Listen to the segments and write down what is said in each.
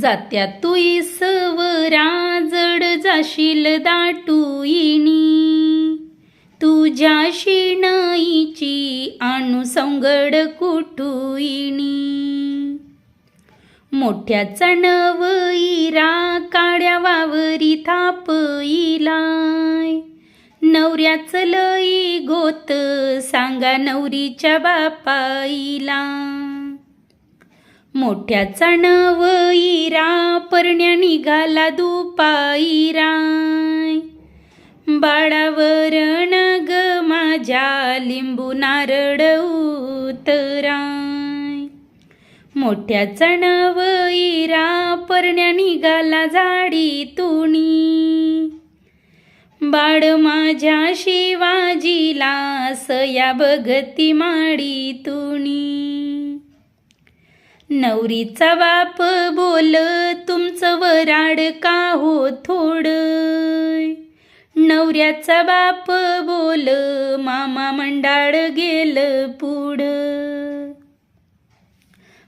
जात्या तुई सवरा जड जाशील दाटुईनी. तुझ्या शिणाईची अनुसंगड कुटुईनी मोठ्या चणवईरा काड्या वावरी थापईलाय. नवऱ्याच लई गोत सांगा नवरीच्या बापाईला. मोठ्या चणवईरा परण्या निघाला दुपाईराय बाळावर ग माझ्या लिंबू नारळ उतराय. मोठ्या चणवईरा परण्या निघाला झाडी तुणी बाळ माझ्या शिवाजीला सया बघती माडी तुणी नवरीचा बाप बोल तुमचं वराड का हो थोड? नवऱ्याचा बाप बोल मामा मंडाळ गेलं पुढं.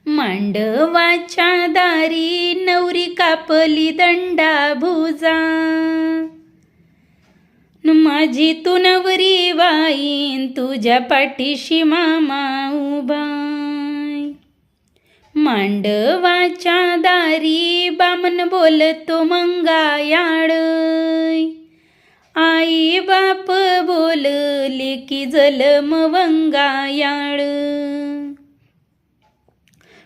मांडवाच्या दारी नवरी कापली दंडा भुजा. माझी तू नवरी बाईन तुझ्या पाठीशी मामा मांडवाच्या दारी बामन बोलतो मंगायाळ. आई बाप बोलले की जलम वंगायाळ.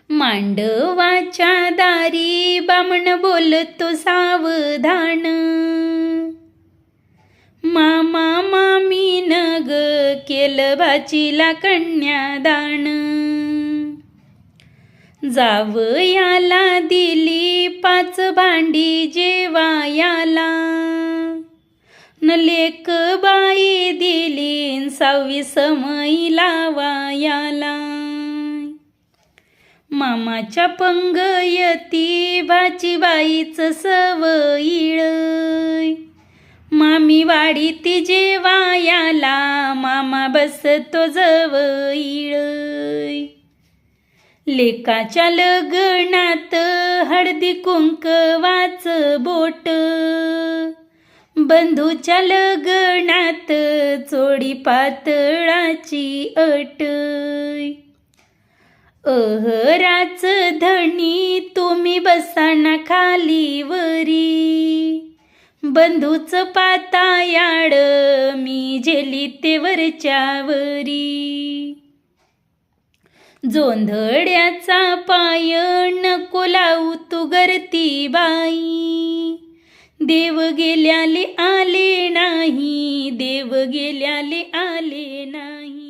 मांडवाच्या दारी बामण बोलतो सावधान. मामा मामी नग केलं भाचीला कन्यादान. जावयाला दिली पाच भांडी जेवायाला न लेक बाई दिली न सहावी समई लावायाला मामाच्या पंगयती भाची बाईच सवयीळ मामी वाडी ती जेवायाला मामा बसतो जवळ लेकाच्या लग्नात हळदी कुंकवाच बोट. बंधूच्या लग्नात चोडी पातळाची अट. अहराच धणी तुम्ही बसाना खाली वरी. बंधूच पातायाड मी जेली ते वरच्यावरी जोंधळ्याचा पाय नको लावू तू गरती बाई. देव गेल्याले आले नाही देव गेल्याले आले नाही.